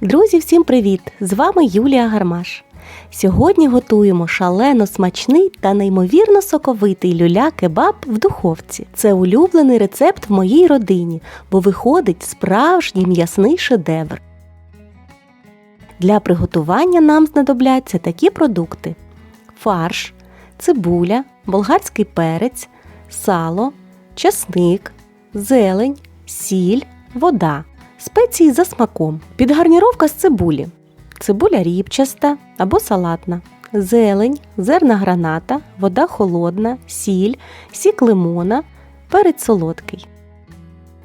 Друзі, всім привіт! З вами Юлія Гармаш. Сьогодні готуємо шалено смачний та неймовірно соковитий люля-кебаб в духовці. Це улюблений рецепт в моїй родині, бо виходить справжній м'ясний шедевр. Для приготування нам знадобляться такі продукти: фарш, цибуля, болгарський перець, сало, часник, зелень, сіль, вода, спеції за смаком, підгарніровка з цибулі, цибуля рібчаста або салатна, зелень, зерна граната, вода холодна, сіль, сік лимона, перець солодкий.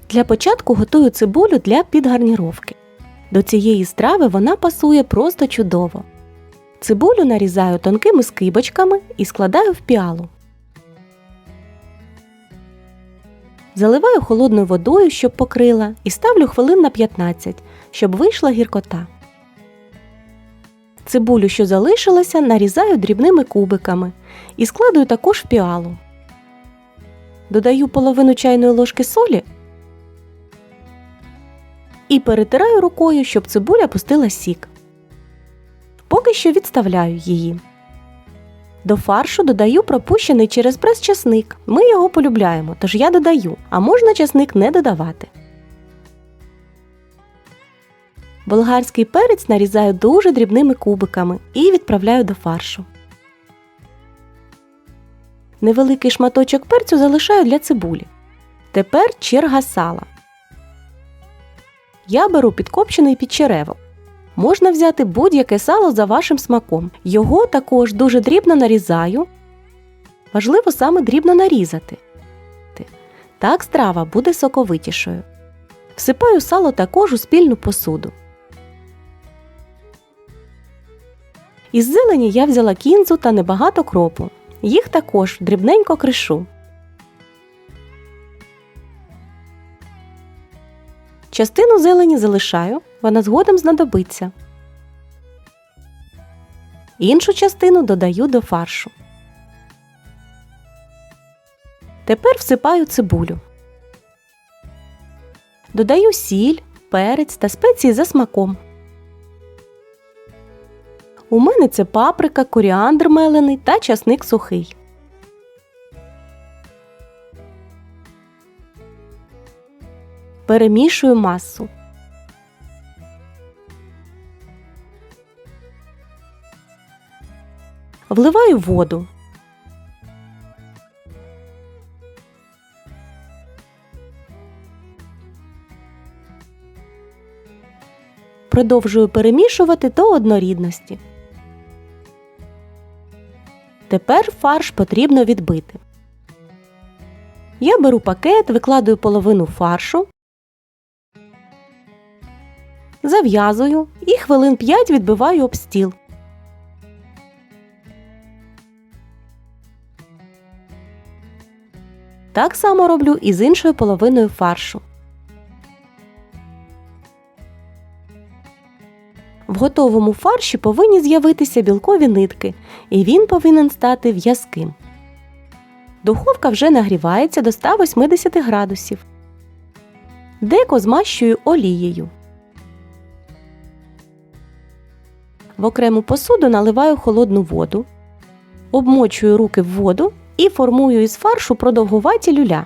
Для початку готую цибулю для підгарніровки. До цієї страви вона пасує просто чудово. Цибулю нарізаю тонкими скибочками і складаю в піалу. Заливаю холодною водою, щоб покрила, і ставлю хвилин на 15, щоб вийшла гіркота. Цибулю, що залишилася, нарізаю дрібними кубиками і складую також в піалу. Додаю половину чайної ложки солі і перетираю рукою, щоб цибуля пустила сік. Поки що відставляю її. До фаршу додаю пропущений через прес часник. Ми його полюбляємо, тож я додаю, а можна часник не додавати. Болгарський перець нарізаю дуже дрібними кубиками і відправляю до фаршу. Невеликий шматочок перцю залишаю для цибулі. Тепер черга сала. Я беру підкопчений підчеревок. Можна взяти будь-яке сало за вашим смаком. Його також дуже дрібно нарізаю. Важливо саме дрібно нарізати. Так страва буде соковитішою. Всипаю сало також у спільну посуду. Із зелені я взяла кінзу та небагато кропу. Їх також дрібненько кришу. Частину зелені залишаю, вона згодом знадобиться. Іншу частину додаю до фаршу. Тепер всипаю цибулю. Додаю сіль, перець та спеції за смаком. У мене це паприка, коріандр мелений та часник сухий. Перемішую масу. Вливаю воду. Продовжую перемішувати до однорідності. Тепер фарш потрібно відбити. Я беру пакет, викладаю половину фаршу, зав'язую і хвилин 5 відбиваю об стіл. Так само роблю і з іншою половиною фаршу. В готовому фарші повинні з'явитися білкові нитки, і він повинен стати в'язким. Духовка вже нагрівається до 180 градусів. Деко змащую олією. В окрему посуду наливаю холодну воду, обмочую руки в воду і формую із фаршу продовгуваті люля.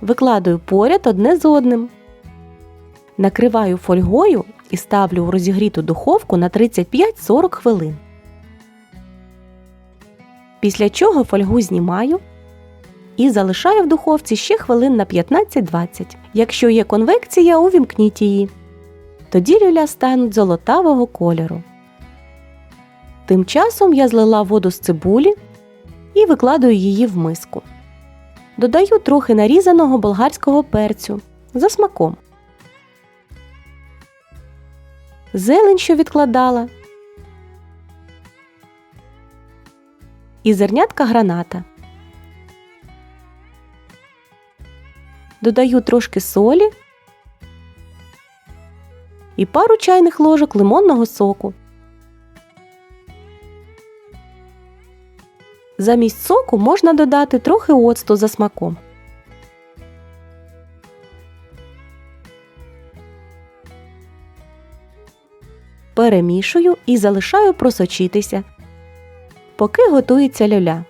Викладаю поряд одне з одним. Накриваю фольгою і ставлю у розігріту духовку на 35-40 хвилин. Після чого фольгу знімаю і залишаю в духовці ще хвилин на 15-20. Якщо є конвекція, увімкніть її. Тоді люля стануть золотавого кольору. Тим часом я злила воду з цибулі і викладаю її в миску. Додаю трохи нарізаного болгарського перцю за смаком. Зелень, що відкладала, і зернятка граната. Додаю трошки солі і пару чайних ложок лимонного соку. Замість соку можна додати трохи оцту за смаком. Перемішую і залишаю просочитися, поки готується люля.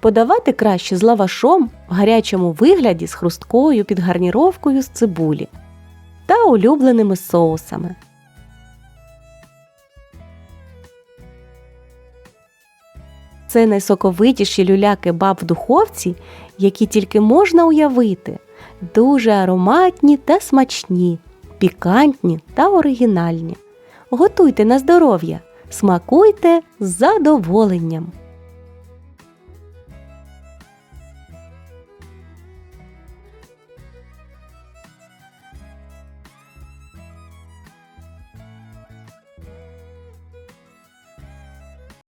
Подавати краще з лавашом в гарячому вигляді з хрусткою під гарніровкою з цибулі та улюбленими соусами. Це найсоковитіші люля-кебаб в духовці, які тільки можна уявити. Дуже ароматні та смачні, пікантні та оригінальні. Готуйте на здоров'я, смакуйте з задоволенням!